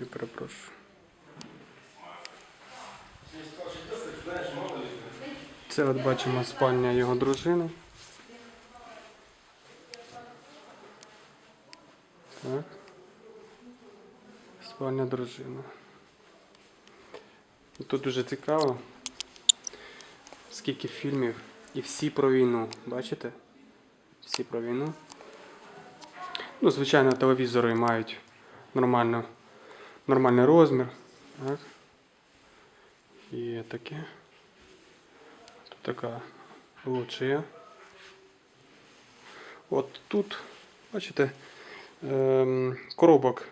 Я перепрошую. Це от бачимо спальня його дружини. Так. Спальня дружини. Тут дуже цікаво, скільки фільмів і всі про війну. Бачите? Всі про війну. Ну, звичайно, телевізори мають нормально, нормальний розмір. Так. І таке. Тут така лоджія. От тут, бачите, коробок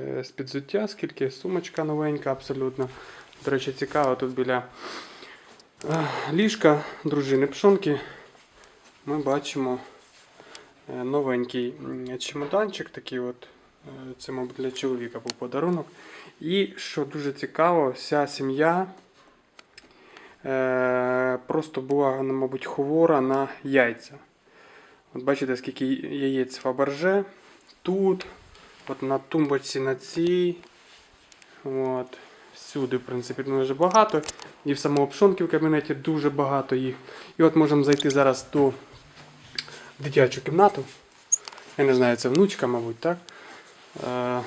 е, з підзуття, скільки сумочка новенька абсолютно. До речі, цікаво, тут біля е, ліжка дружини пшонки ми бачимо е, новенький чемоданчик, такий от. Е, Це, мабуть, для чоловіка був подарунок. І що дуже цікаво, вся сім'я е, просто була, ну, мабуть, хвора на яйця. От бачите, скільки яєць Фаберже. Тут, от на тумбочці на цій. От. Всюди, в принципі, дуже багато. І в самому пшонки в кабінеті дуже багато їх. І от можемо зайти зараз до дитячу кімнату. Я не знаю, це внучка, мабуть, так? Е,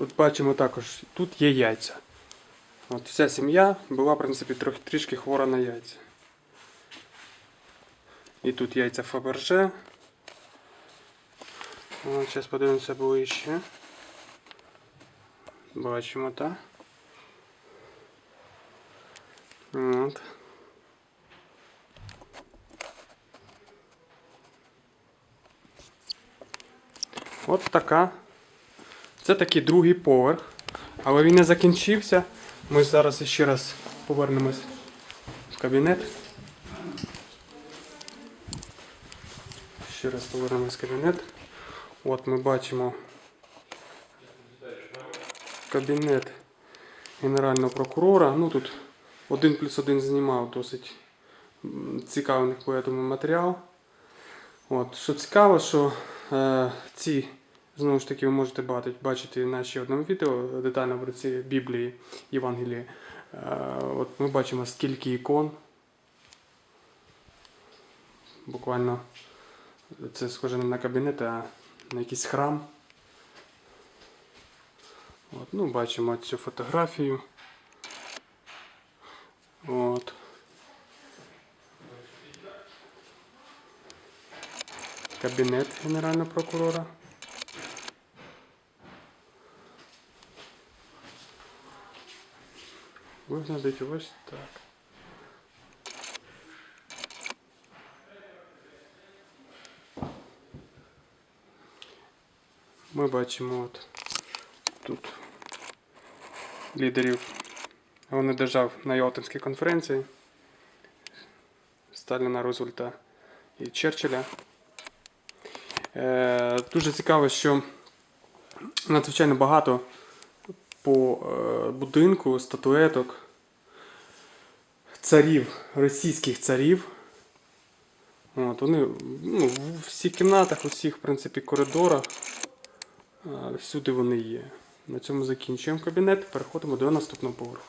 от бачимо також, тут є яйця. От вся сім'я була, в принципі, трішки хвора на яйця. І тут яйця Фаберже. Зараз подивимося ближче. Бачимо, так? От. От така. Це такий другий поверх. Але він не закінчився. Ми зараз ще раз повернемось в кабінет. Ще раз повернемось в кабінет. От ми бачимо кабінет генерального прокурора. Ну тут один плюс один знімав досить цікавий, думаю, матеріал. От, що цікаво, що е, ці, знову ж таки, ви можете бачити, бачити на ще одному відео детально про ці Біблії, Євангелії. Е, от ми бачимо, скільки ікон. Буквально це схоже не на кабінет, а на якийсь храм. От, ну, бачимо цю фотографію. От. Кабінет Генерального прокурора. Виглядить ось так. Ми бачимо от тут лідерів вони держав на Ялтинській конференції Сталіна, Рузвельта і Черчилля. Е, дуже цікаво, що надзвичайно багато по е, будинку статуеток царів, російських царів. От, вони ну, в всіх кімнатах, у всіх, в принципі, коридорах. е, Всюди вони є. На цьому закінчуємо кабінет. Переходимо до наступного поверху.